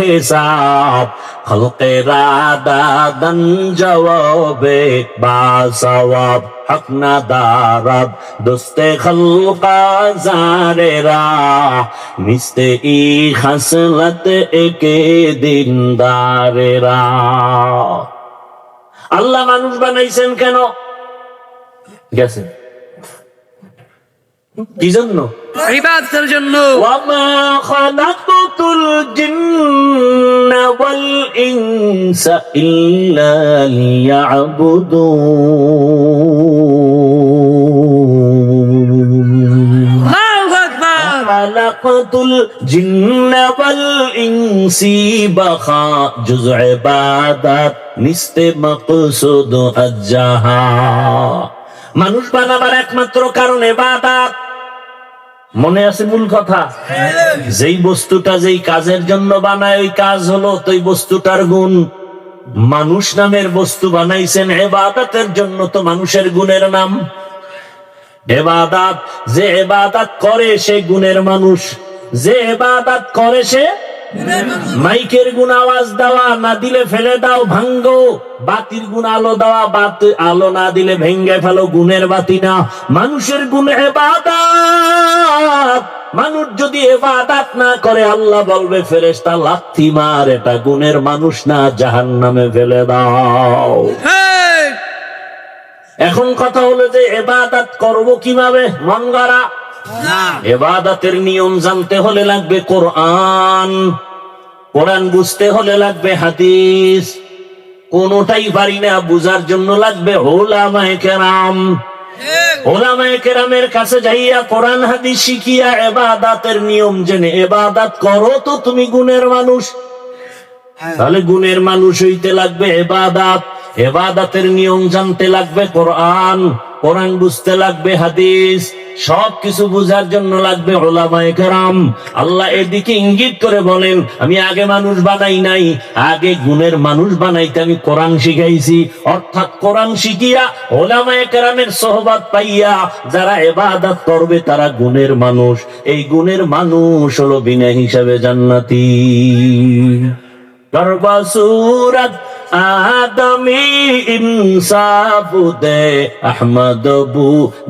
হিসাব খলকেরা দাদন জবাবে বাসওয়াব হক না দারাব দোস্তে খলকা জারে রা নিস্তে ই খাসলত একে দিন দারেরা আল্লাহ মানুষ বানাইছেন কেন? গেছে। কি জন্য? জন্য। والإنس إلا ليعبدون আল্লাহু আকবার خلقت الجن والإنس بخا جزء عبادت নিস্তে মকসুদ আজ্জাহা মানুষ বানাবার একমাত্র কারণ এবাদাত মনে আছে মূল কথা? যেই বস্তুটা যেই কাজের জন্য বানায়, ওই কাজ হলো তো বস্তুটার গুণ। মানুষ নামের বস্তু বানাইছেন এবাদাতের জন্য তো মানুষের গুণের নাম। এবাদাত, যে এবাদাত করে সে গুণের মানুষ। যে এবাদাত করে সে মাইকের গুণ আওয়াজ দেওয়া, না দিলে ফেলে দাও, ভাঙ্গো। বাতির গুণ আলো দেওয়া, বাত আলো না দিলে ভেঙ্গে ফেলো, গুণের বাতি না। মানুষের গুণ এবাদাত। মানুষ যদি এবাদাত না করে আল্লাহ বলবে ফেরেশতা লাথি মার এটা গুণের মানুষ না জাহান নামে ফেলে দাও। এখন কথা হলো যে এবাদাত করব কীভাবে? মন গড়া এবাদাতের নিয়ম জানতে হলে লাগবে কোরআন। কোরআন বুঝতে হলে লাগবে হাদিস। কোনটাই পারি না বুঝার জন্য লাগবে ওলামায়ে কেরাম। ওলামায়ে কেরামের কাছে যাইয়া কোরআন হাদিস শিখিয়া এবাদাতের নিয়ম জেনে এবাদাত করো তো তুমি গুণের মানুষ। তাহলে গুণের মানুষ হইতে লাগবে এবাদাত এবাদাতের নিয়ম জানতে লাগবে কোরআন। কোরআন বুঝতে লাগবে, হাদিস সব কিছু বুঝার জন্য লাগবে ওলামায়ে কেরাম। আল্লাহ এদিকে ইঙ্গিত করে বলেন, আমি আগে মানুষ বানাই নাই, আগে গুণের মানুষ বানাইতে আমি কোরআন শিখাইছি। অর্থাৎ কোরআন শিখিয়া ওলামায়ে কেরামের সোহবাত পাইয়া যারা এবাদত করবে, তারা গুণের মানুষ। এই গুণের মানুষ হলো বিনা হিসাবে জান্নাতি। গর্বা সুরত আদমি ইনসাফ দে আহমদ বু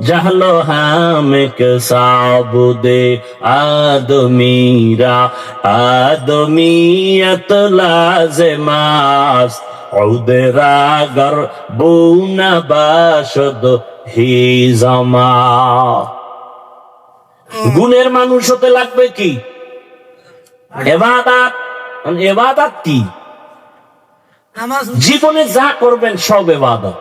জাহলো হামেক সাব দে আদমিরা আদমিয়ত লাজমাস عودرا گر بون باشد হি জমা গুণের মানুষ হতে লাগবে কি এবাদাত এবাদাত কি নামাজ জীবনে যা করবেন সব এবাদত।